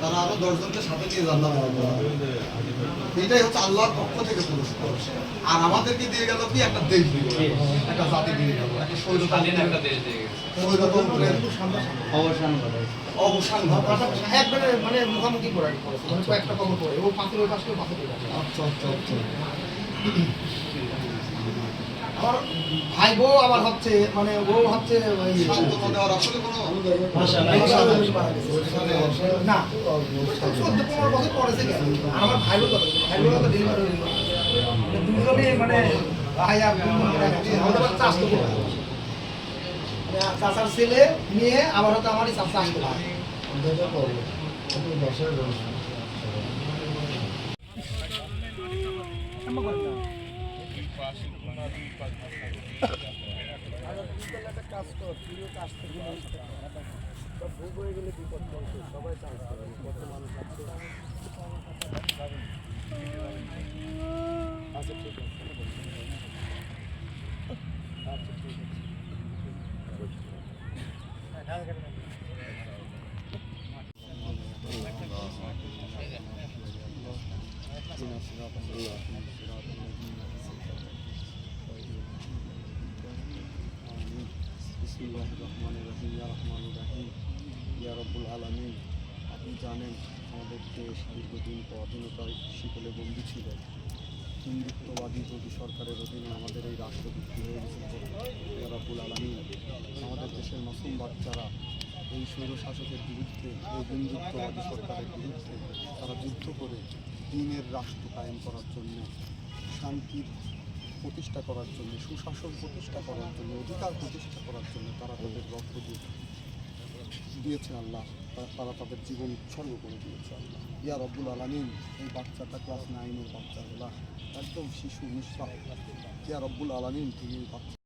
তারা আরও দশজনকে সাথে নিয়ে জান্নাতে যাবে। এটাই হচ্ছে আল্লাহর পক্ষ থেকে পুরস্কার আর আমাদেরকে দিয়ে গেল কি? একটা দেশ দিয়ে গেল। একটা জাতি দিয়ে গেল। একটা একটা দেশ দিয়ে গেছে। স্বৈরতন্ত্রের অবসান অবসান একবারে মানে মুখামুখি করে করেছে মানে কয়েকটা কবর করে ও পাশে ওই পাশে আচ্ছা আচ্ছা আচ্ছা। আমার ভাই বউ আবার হচ্ছে মানে ও হচ্ছে ওই সান্ত্বনা দেওয়ার আসলে কোনো ভাষা নাই। না। চোদ্দ পনেরো বছর পরেছে কেন আমার ভাই বোন ভাই বোন তো ডেলিভারি হয়ে মানে ভাই আর বোন মিলে একসাথে আমাদের আবার চাষ তো করে মানে চাচার ছেলে নিয়ে আবার হয়তো আমারই চাষা আসতে পারে বিসমিল্লাহির রহমানির রহিম ইয়া রহমানির রহিম ইয়া রব্বুল আলামিন আপনি জানেন, আমাদের দেশ দীর্ঘদিন পর অধীনতার শিকলে বন্দী ছিল। হিন্দুত্ববাদী যদি সরকারের অধীনে আমাদের এই রাষ্ট্র বিক্রি হয়ে গেছে। ইয়া রব্বুল আলামিন আমাদের দেশের মাসুম বাচ্চারা এই স্বৈর শাসকের বিরুদ্ধে, এই হিন্দুত্ববাদী সরকারের বিরুদ্ধে তারা যুদ্ধ করে দিনের রাষ্ট্র কায়েম করার জন্য শান্তির প্রতিষ্ঠা করার জন্য, সুশাসন প্রতিষ্ঠা করার জন্য, অধিকার প্রতিষ্ঠা করার জন্য তারা তাদের রক্ত দিয়ে দিয়েছে আল্লাহ। তারা তাদের জীবন উৎসর্গ করে দিয়েছে আল্লাহ। ইয়ার আব্দুল আলমিন, এই বাচ্চাটা ক্লাস নাইনের বাচ্চাগুলা, একদম শিশু নিঃশ্বাস ইয়ার আব্দুল আলমিন এই বাচ্চা